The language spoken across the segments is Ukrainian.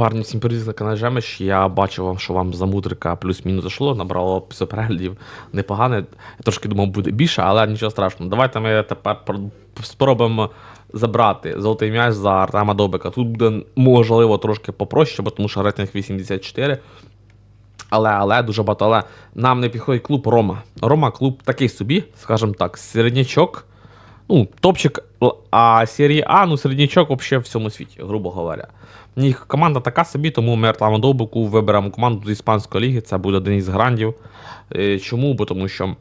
Парні, всім привіт на каналі Жемеш. Я бачив вам, що вам за мудрика плюс-мінус зайшло, набрало 50 переглядів непогане. Я трошки думав, буде більше, але нічого страшного. Давайте ми тепер спробуємо забрати золотий м'яч за Артема Добика. Тут буде можливо трошки попроще, тому що рейтинг 84. Але, але, дуже багато, але нам не підходить клуб Рома. Рома клуб такий собі, скажімо так, середнячок. Ну, топчик, а серії А, ну, середнячок взагалі в всьому світі, грубо говоря. Них команда така собі, тому ми Артема Довбику виберемо команду з іспанської ліги. Це буде один із грандів. Е, Чому? Бо тому що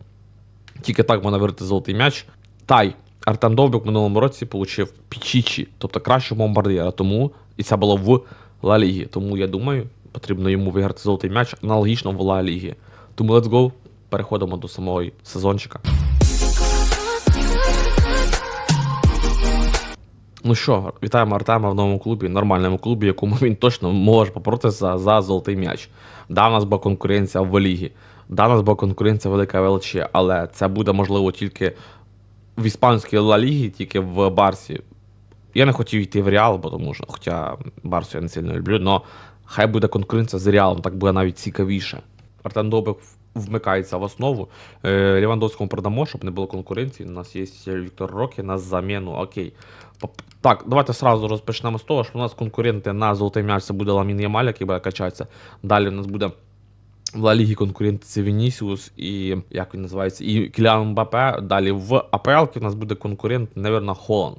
тільки так можна виграти золотий м'яч. Тай Артем Довбик в минулому році отримав Пічічі, тобто кращого бомбардира. Тому і це було в Ла Лігі. Тому я думаю, потрібно йому виграти золотий м'яч аналогічно в Ла Лігі. Тому let's go. Переходимо до самого сезончика. Ну що, вітаємо Артема в новому клубі, нормальному клубі, якому він точно може попоротися за золотий м'яч. Да, у нас була конкуренція в лігі, да, у нас була конкуренція велика в ЛЧ, але це буде можливо тільки в іспанській Ла Лігі, тільки в Барсі. Я не хотів йти в Реал, бо тому що, хоча Барсу я не сильно люблю, але хай буде конкуренція з Реалом, так буде навіть цікавіше. Артем Довбик в- вмикається в основу. Е, Лівандовському продамо, щоб не було конкуренції. У нас є Віктор Рокі на заміну. Окей. Так, давайте сразу розпочнемо з того, що у нас конкуренти на золотий м'яч це буде Ламін Ямаль, який буде качатися. Далі у нас буде в Ла Лігі конкуренти це Вінісіус і як він називається, і Кіліан Мбапе. Далі в АПЛ у нас буде конкурент, напевно, Холланд.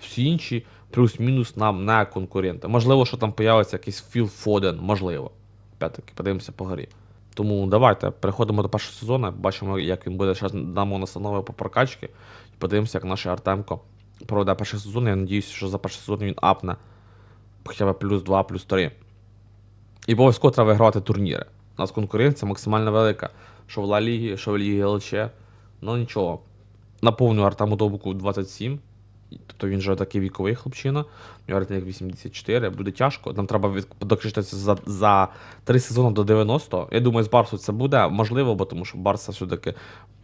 Всі інші плюс-мінус нам не конкуренти. Можливо, що там появиться якийсь Філ Фоден, можливо. Опять-таки, подивимося по горі. Тому давайте переходимо до першого сезону, бачимо, як він буде. Зараз дамо настанови по прокачці. І подивимося, як наш Артемко проведе перший сезон. Я надіюся, що за перший сезон він апне хоча б плюс 2, плюс 3. І обов'язково треба вигравати турніри. У нас конкуренція максимально велика. Що в Ла Лігі, що в Лігі ЛЧ. Ну нічого. Наповню Артему Довбуку 27. Тобто він вже такий віковий хлопчина. У нього рейтинг 84. Буде тяжко. Нам треба від- за, за 3 сезони до 90. Я думаю, з Барсу це буде можливо, бо тому що Барса все-таки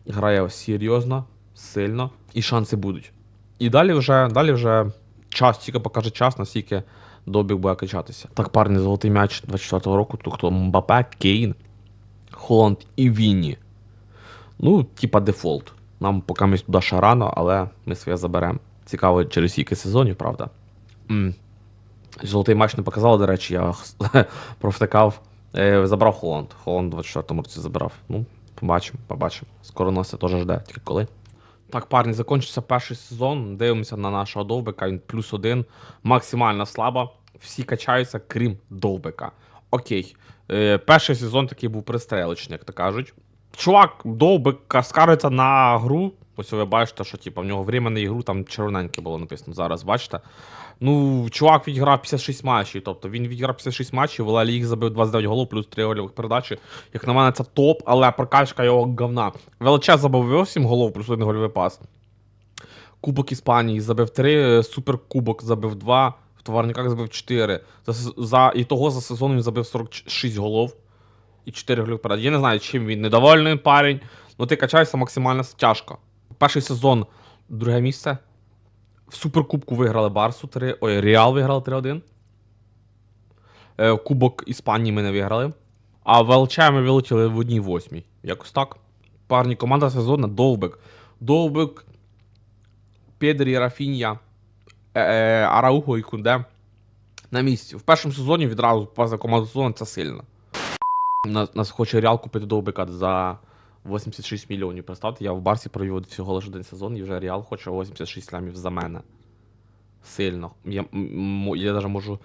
грає серйозно, сильно, і шанси будуть. І далі вже, далі вже час, тільки покаже час, наскільки Добік буде качатися. Так, парні, золотий м'яч 24-го року, то хто Мбапе, Кейн, Холланд і Вінні. Ну, типа дефолт. Нам поки ми туди ще рано, але ми своє заберемо. Цікаво, через скільки сезонів, правда. М. Золотий матч не показали, до речі, я провтикав. Е, забрав Холланд. Холланд в 24-му році забрав. Ну, побачимо, побачимо. Скоро нас це теж жде, тільки коли. Так, парні, закінчився перший сезон. Дивимося на нашого довбика. Він плюс один. Максимально слабо. Всі качаються, крім довбика. Окей. Е, перший сезон такий був пристрелочний, як то кажуть. Чувак, довбик скаржиться на гру. Ось ви бачите, що типу, в нього время на ігру там червоненьке було написано зараз, бачите? Ну, чувак відіграв 56 матчів. Тобто він відіграв 56 матчів, в Ла Ліг забив 29 голів, плюс 3 гольових передачі. Як на мене, це топ, але прокачка його говна. ВЛЧ забив 8 голов, плюс 1 гольовий пас. Кубок Іспанії забив 3, Суперкубок забив 2, в товарниках забив 4. За, за, і того за сезон він забив 46 голов і 4 гольових передачі. Я не знаю, чим він недовольний парень. Ну ти качаєшся максимально тяжко. Перший сезон, друге місце. В Суперкубку виграли Барсу 3. Ой, Реал виграли 3-1. Е, Кубок Іспанії ми не виграли. А в ЛЧ ми вилетіли в одній восьмій. Якось так. Парні команда сезону Довбик. Довбик, Педрі, Рафінья, е, е, Араухо і Кунде на місці. В першому сезоні відразу поза команду сезону це сильно. Нас, нас хоче Реал купити Довбика за 86 мільйонів. Представте, я в Барсі провів всього лише один сезон, і вже Реал хоче 86 лямів за мене. Сильно. Я, я навіть можу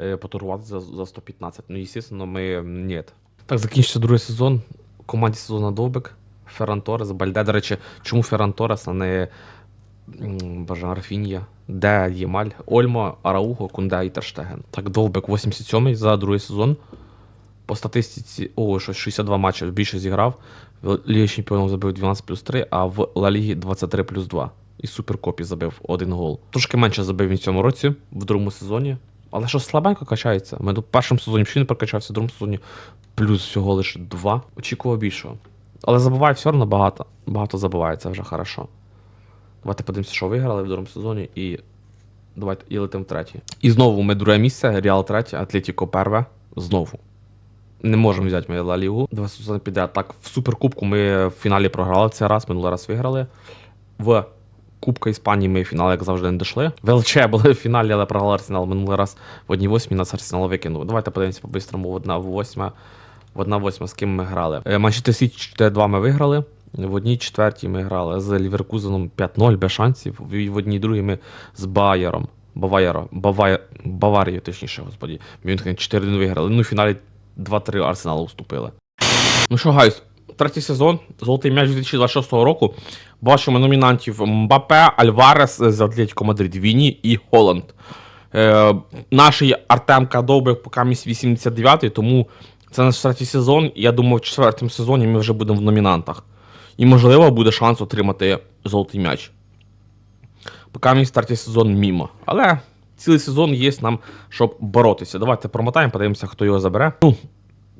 е, поторгувати за, за 115. Ну, звісно, ми ні. Так, закінчився другий сезон. Команді сезону Довбик, Ферран Торес, Бальде. До речі, чому Ферран Торес, а не Боже, Рафінія? Де Ємаль? Ольмо, Араухо, Кунде і Терштеген. Так, Довбик 87-й за другий сезон. По статистиці, о, щось 62 матчі більше зіграв. Лігі Чемпіонів забив 12 плюс 3, а в Ла Лігі 23 плюс 2. І Суперкопі забив один гол. Трошки менше забив він в цьому році, в другому сезоні. Але що слабенько качається. Ми в першому сезоні ще не прокачався, в другому сезоні плюс всього лише 2. Очікував більшого. Але забуває все одно багато. Багато забувається вже хорошо. Давайте подивимося, що виграли в другому сезоні і Давайте і летимо в третій. І знову ми друге місце, Реал третє, Атлетіко перве. Знову. Не можемо взяти ми Ла Лігу. Два сезони підряд. Так, в Суперкубку ми в фіналі програли цей раз, минулий раз виграли. В Кубка Іспанії ми в фінал, як завжди, не дійшли. В ЛЧ були в фіналі, але програли Арсенал минулий раз в одній восьмій нас Арсенал викинув. Давайте подивимося по-бистрому. в Одна восьма. В одна восьма з ким ми грали. Е, Манчестер Сіті 4-2 ми виграли. В одній четвертій ми грали з Ліверкузеном 5-0 без шансів. В одній другій ми з Байером. Баварією, точніше, господі. Мюнхен 4-1 виграли. Ну в фіналі 2-3 Арсеналу вступили. Ну що, гайс, третій сезон, золотий м'яч 2026 року. Бачимо номінантів Мбапе, Альварес з Атлетіко Мадрид, Віні і Холланд. Е, наш Артем Кадовбик поки місць 89 тому це наш третій сезон. Я думаю, в четвертому сезоні ми вже будемо в номінантах. І, можливо, буде шанс отримати золотий м'яч. Поки мій третій сезон мімо. Але цілий сезон є нам, щоб боротися. Давайте промотаємо, подивимося, хто його забере. Ну,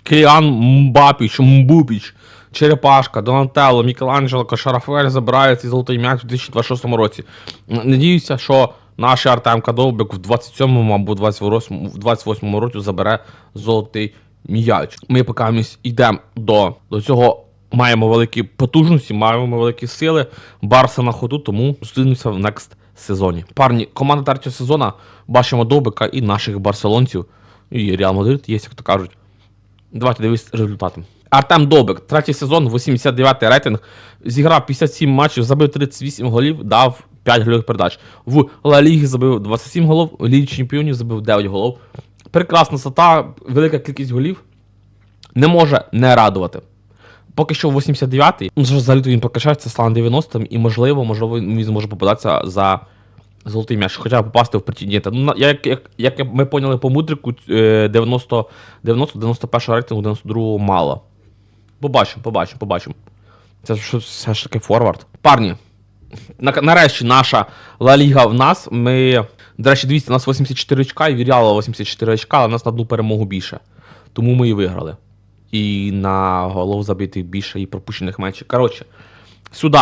Кіліан Мбапіч, Мбупіч, Черепашка, Донателло, Мікеланджело, Кошарафель забирають цей золотий м'яч у 2026 році. Надіюся, що наш Артем Кадовбик в 27-му або 28-му 28-му році забере золотий м'яч. Ми поки йдемо до, до цього. Маємо великі потужності, маємо великі сили. Барса на ходу, тому зустрінемося в next сезоні. Парні, команда третього сезону бачимо Довбика і наших барселонців. І Реал Мадрид, є, як то кажуть. Давайте дивись результати. Артем Довбик, третій сезон, 89-й рейтинг. Зіграв 57 матчів, забив 38 голів, дав 5 гольових передач. В Ла Лігі забив 27 голов, в Лігі Чемпіонів забив 9 голов. Прекрасна стата, велика кількість голів. Не може не радувати. Поки що 89-й, ну, взагалі він прокачається, стане 90-м, і можливо, можливо, він зможе попадатися за золотий м'яч, хоча попасти в претендента. Ну, як, як, як ми поняли по мудрику, е, 90 90-91 рейтингу, 92-го мало. Побачимо, побачимо, побачимо. Це ж все ж таки форвард. Парні, на, нарешті наша Ла Ліга в нас. Ми, до речі, 200, у нас 84 очка, і Віріала 84 очка, але у нас на одну перемогу більше. Тому ми і виграли. І на голов забитих більше і пропущених менше. Коротше, сюди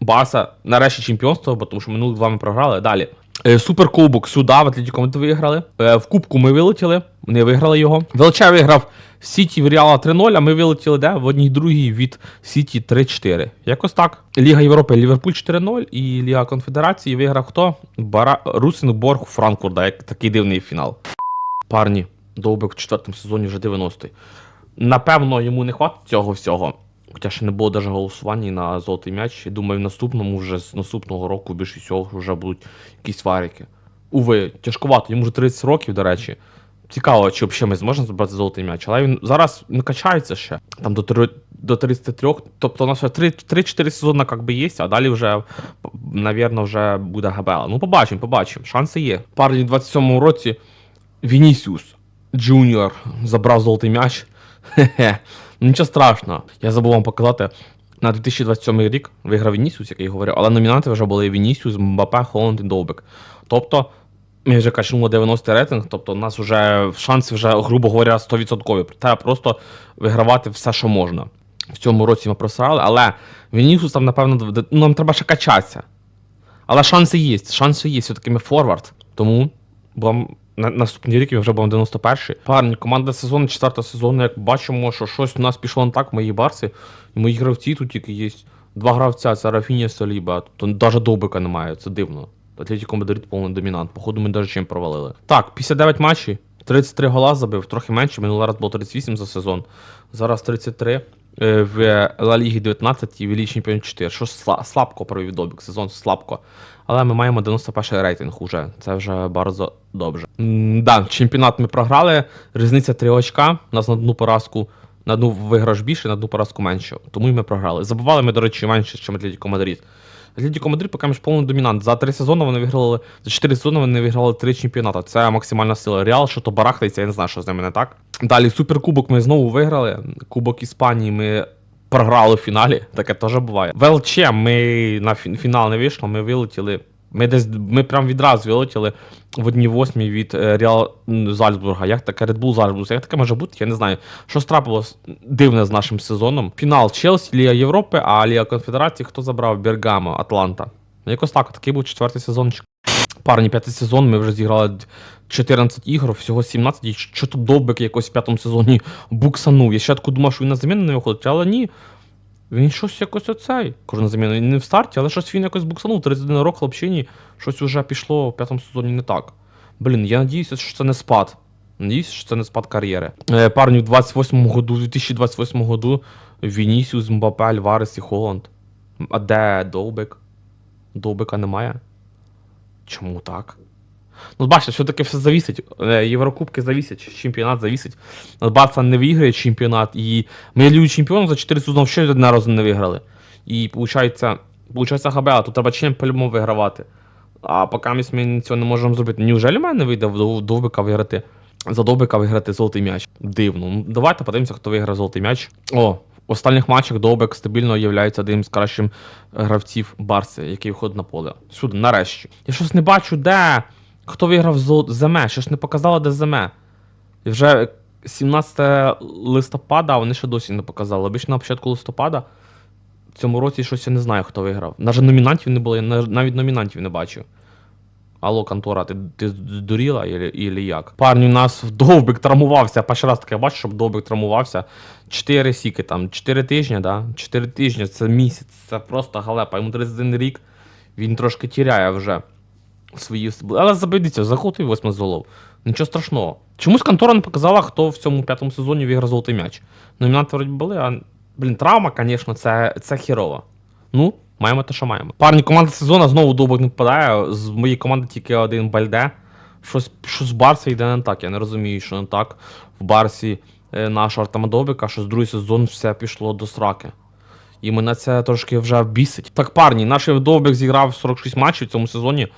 Барса, нарешті чемпіонство, бо тому що минулих два ми програли. Далі. Е, Суперкубок сюди, в Атлетіко ми виграли. Е, в Кубку ми вилетіли, не виграли його. ВЛЧ виграв Сіті в Реала 3-0, а ми вилетіли де? В одній другій від Сіті 3-4. Якось так. Ліга Європи Ліверпуль 4-0 і Ліга Конфедерації виграв хто? Бара... Русенборг Франкфурт, як такий дивний фінал. Парні, Довбик в четвертому сезоні вже 90-й. Напевно, йому не хватить цього всього. Хоча ще не було навіть голосування на золотий м'яч. І Думаю, в наступному вже з наступного року більше всього вже будуть якісь варики. Уви, тяжкувато, йому вже 30 років, до речі. Цікаво, чи взагалі ми зможемо забрати золотий м'яч. Але він зараз не качається ще. Там до, до 33. Тобто у нас ще 3-4 сезони як би є, а далі вже, навірно, вже буде габела. Ну, побачимо, побачимо. Шанси є. Парні в 27-му році Вінісіус Джуніор забрав золотий м'яч. Хе-хе. Нічого страшного. Я забув вам показати. На 2027 рік виграв Вінісіус, як я й говорив, але номінанти вже були Вінісіус, Мбапе, Холланд і Довбик. Тобто, ми вже качнули 90 рейтинг, тобто у нас вже шанси вже, грубо говоря, 100%. Треба просто вигравати все, що можна. В цьому році ми просрали, але Вінісіус там, напевно, нам треба ще качатися. Але шанси є, шанси є, все-таки ми форвард. Тому будемо на наступний рік ми вже будемо 91-й. Парні, команда сезону, четвертого сезону, як бачимо, що щось у нас пішло не так в моїй барсі. І мої гравці тут тільки є. Два гравця, це Рафінія Саліба. Тобто навіть Довбика немає, це дивно. Атлетіко Мадрид повний домінант. Походу, ми навіть чим провалили. Так, 59 матчів, 33 гола забив, трохи менше. Минулий раз було 38 за сезон. Зараз 33. Е, В Ла Лігі 19 і в Лігі Чемпіонів 4. Що слабко провів добік, сезон слабко. Але ми маємо 91 рейтинг уже. Це вже дуже добре. Да, чемпіонат ми програли. Різниця 3 очка. У нас на одну поразку, на одну виграш більше, на одну поразку менше. Тому і ми програли. Забували ми, до речі, менше, ніж Атлетіко Мадрид. Атлетіко Мадрид поки між повний домінант. За три сезони вони виграли. За чотири сезони вони виграли три чемпіонати. Це максимальна сила. Реал, що то барахтається, я не знаю, що з ними не так. Далі суперкубок ми знову виграли. Кубок Іспанії ми програли в фіналі. Таке теж буває. В ЛЧ ми на фінал не вийшло, ми вилетіли. Ми десь ми прям відразу вилетіли в одній восьмій від Реал Зальцбурга. Як таке Red Bull Зальцбург? Як таке може бути? Я не знаю. Що трапилось дивне з нашим сезоном. Фінал Челсі, Ліга Європи, а Ліга Конфедерації хто забрав Бергамо, Атланта. Ну, Якось так, такий був четвертий сезончик. Парні, п'ятий сезон, ми вже зіграли 14 ігор, всього 17, і що тут довбик якось в п'ятому сезоні буксанув. Я ще думав, що він на заміну не виходить, але ні. Він щось якось оцей. Кажу на заміну, не в старті, але щось він якось буксанув. 31 рок хлопчині, щось уже пішло в п'ятому сезоні не так. Блін, я надіюся, що це не спад. Надіюся, що це не спад кар'єри. Е, парню, в 28 году, 2028 году Вінісіус, Мбапе, Альварес і Холланд. А де Довбик? Довбика немає. Чому так? Ну, бачите, все-таки все завісить. Е, Єврокубки завісять, чемпіонат завісить. Барса не виграє чемпіонат, і ми Лігу чемпіонів за 4 сезони ще одне разу не виграли. І виходить, виходить тут треба чим по-любому вигравати. А поки ми цього не можемо зробити. Неужели в мене вийде Довбика виграти? За Довбика виграти золотий м'яч. Дивно. Ну, давайте подивимося, хто виграє золотий м'яч. О, в останніх матчах Довбик стабільно є одним з кращих гравців Барси, який виходить на поле. Сюди, нарешті. Я щось не бачу, де. Хто виграв. ЗМ? Ще ж не показала, де ЗМ. І вже 17 листопада, а вони ще досі не показали. Обично на початку листопада. В цьому році щось я не знаю, хто виграв. Навіть номінантів не було, я навіть номінантів не бачив. Алло, контора, ти, ти здуріла или як? Парні, у нас довбик травмувався. Перший раз таке бачу, щоб довбик травмувався. Чотири сіки там, 4 тижні, да? 4 тижні, це місяць, це просто галепа. Йому 31 рік, він трошки тіряє вже свої. Але забидіться, захотив восьми золов. Нічого страшного. Чомусь контора не показала, хто в цьому п'ятому сезоні виграв золотий м'яч. Номінанти вроді були, а блін, травма, звісно, це, це хірово. Ну, маємо те, що маємо. Парні, команда сезону знову довбик не впадає. З моєї команди тільки один бальде. Щось, щось в Барсі йде не так. Я не розумію, що не так. В Барсі е, нашого Артема Довбика, що з другий сезон все пішло до сраки. І мене це трошки вже бісить. Так, парні, наш Довбик зіграв 46 матчів в цьому сезоні.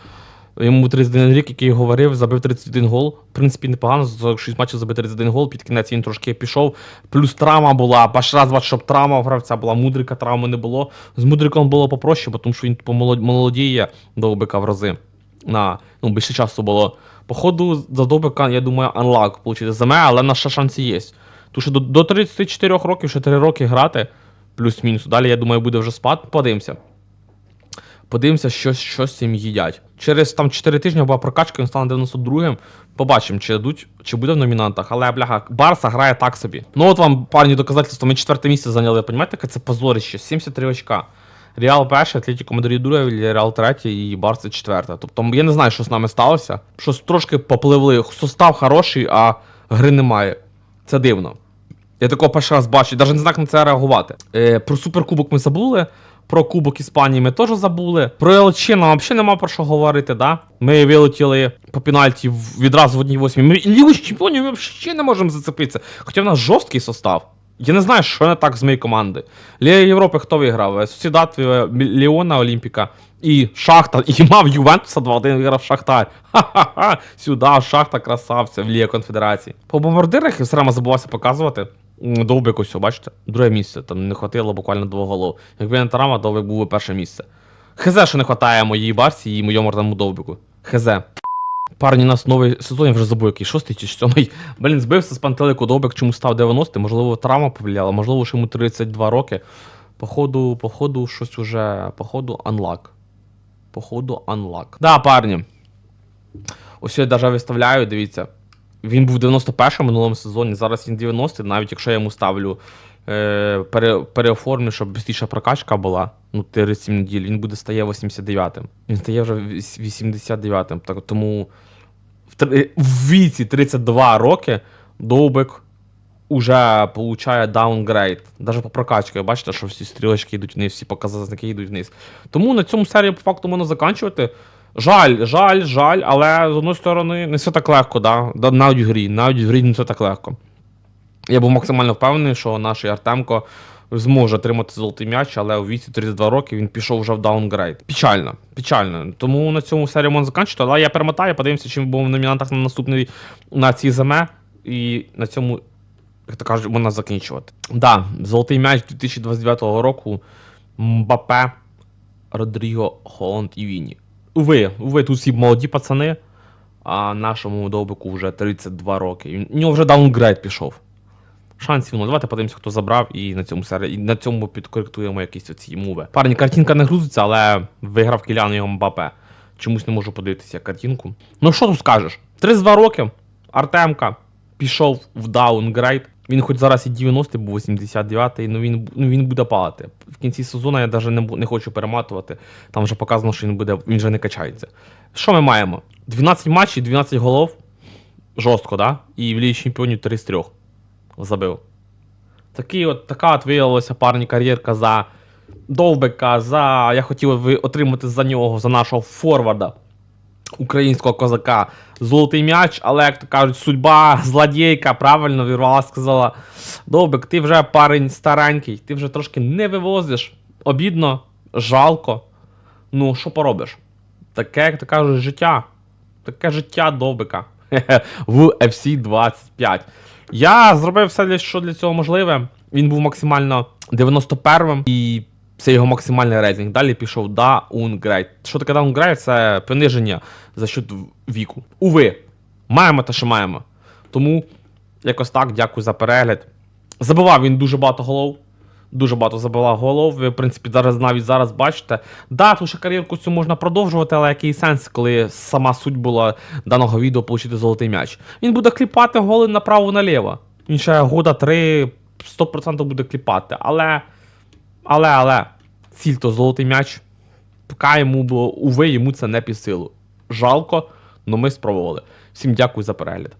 Йому 31 рік, який говорив, забив 31 гол. В принципі, непогано, за 46 матчів забив 31 гол, під кінець він трошки пішов. Плюс травма була. Перший раз щоб травма гравця була. Мудрика травми не було. З Мудриком було попроще, тому що він молодіє довбика в рази. На, ну, більше часу було. Походу, за довбика, я думаю, анлак получити за мене, але на ще шанси є. Тому що до 34 років, ще 3 роки грати, плюс-мінус. Далі, я думаю, буде вже спад. Подивимося. Подивимося, що, що з цим їдять. Через там 4 тижні була прокачка, він стане 92-м. Побачимо, чи дадуть, чи буде в номінантах. Але, бляха, Барса грає так собі. Ну от вам, парні, доказательства, ми четверте місце зайняли. Понімаєте, це позорище? 73 очка. Реал перший, Атлетіко Мадрид другий, Реал третій і Барса четверта. Тобто я не знаю, що з нами сталося. Щось трошки попливли. Состав хороший, а гри немає. Це дивно. Я такого перший раз бачу, навіть не знаю, як на це реагувати. Е, про суперкубок ми забули. Про Кубок Іспанії ми теж забули. Про ЛЧ нам взагалі нема про що говорити, да? Ми вилетіли по пенальті відразу в одній восьмій. Ми Лігу чемпіонів ми взагалі не можемо зацепитися. Хоча в нас жорсткий состав. Я не знаю, що не так з моєї команди. Ліга Європи хто виграв? Сусідат е, Ліона Олімпіка і Шахта, і мав Ювентуса 2-1 виграв Шахтар. Ха-ха-ха. Сюди, Шахта красавця в Лігі Конфедерації. По бомбардирах я все время забувався показувати. Довбик ось, бачите, друге місце. Там не хватило буквально двох голов. Якби не Тарама, Довбик був би перше місце. Хз, що не вистачає моїй барсі і моєму Артему Довбику. Хз. Парні, у нас новий сезон, я вже забув, який шостий чи сьомий. Блін, збився з пантелику Довбик, чому став 90 можливо, травма повлияла, можливо, що йому 32 роки. Походу, походу, щось уже. Походу, анлак. Походу, анлак. Да, парні. Ось я навіть виставляю, дивіться. Він був 91 минулому сезоні, зараз він 90, навіть якщо я йому ставлю е, пере, переоформлю, щоб швидше прокачка була, ну 37 неділь, він буде стає 89-м. Він стає вже віс- 89-м. Так, тому в, в віці 32 роки Довбик уже получає даунгрейд. Навіть по прокачці, бачите, що всі стрілочки йдуть вниз, всі показники йдуть вниз. Тому на цьому серію по факту можна закінчувати. Жаль, жаль, жаль, але з одної сторони не все так легко, да? Навіть в грі, навіть в грі не все так легко. Я був максимально впевнений, що наш Артемко зможе отримати золотий м'яч, але у віці 32 роки він пішов вже в даунгрейд. Печально, печально. Тому на цьому серію можна закінчити, але я перемотаю, подивимося, чим будемо в номінантах на наступний на цій ЗМ. І на цьому, як то кажуть, можна закінчувати. Да, золотий м'яч 2029 року. Мбапе, Родріго, Холланд і Віні. Уви, уви, тут всі молоді пацани, а нашому довбику вже 32 роки. У нього вже даунгрейд пішов. Шансів ну давайте подивимося, хто забрав, і на цьому серії, і на цьому підкоректуємо якісь оці мови. Парні, картинка не грузиться, але виграв Кілян його Мбапе. чомусь не можу подивитися картинку. Ну що тут скажеш? 32 роки. Артемка пішов в даунгрейд. Він хоч зараз і 90-й був 89-й, ну він, ну він буде падати. В кінці сезону я навіть не, не хочу перематувати. Там вже показано, що він буде, він вже не качається. Що ми маємо? 12 матчів, 12 голов. Жорстко, да? І в Лігі Чемпіонів 3 з 3 забив. Такий от, така от виявилася парні кар'єрка за Довбека, за. Я хотів отримати за нього, за нашого форварда українського козака золотий м'яч, але, як то кажуть, судьба злодійка правильно вірвала, сказала: Довбик, ти вже парень старенький, ти вже трошки не вивозиш. Обідно, жалко. Ну, що поробиш? Таке, як то кажуть, життя. Таке життя Довбика в FC 25. Я зробив все, що для цього можливе. Він був максимально 91-м і це його максимальний рейтинг. Далі пішов даунгрейд. Що таке даунгрейд? Це пониження за счет віку. Уви, маємо те, що маємо. Тому якось так, дякую за перегляд. Забивав він дуже багато голов. Дуже багато забивав голов. Ви, в принципі, зараз навіть зараз бачите. Да, тут ще кар'єрку цю можна продовжувати, але який сенс, коли сама суть була даного відео отримати золотий м'яч. Він буде кліпати голи направо-наліво. Він ще года 3 100% буде кліпати. Але. Але, але, ціль то золотий м'яч. Поки йому було уви, йому це не під силу. Жалко, але ми спробували. Всім дякую за перегляд.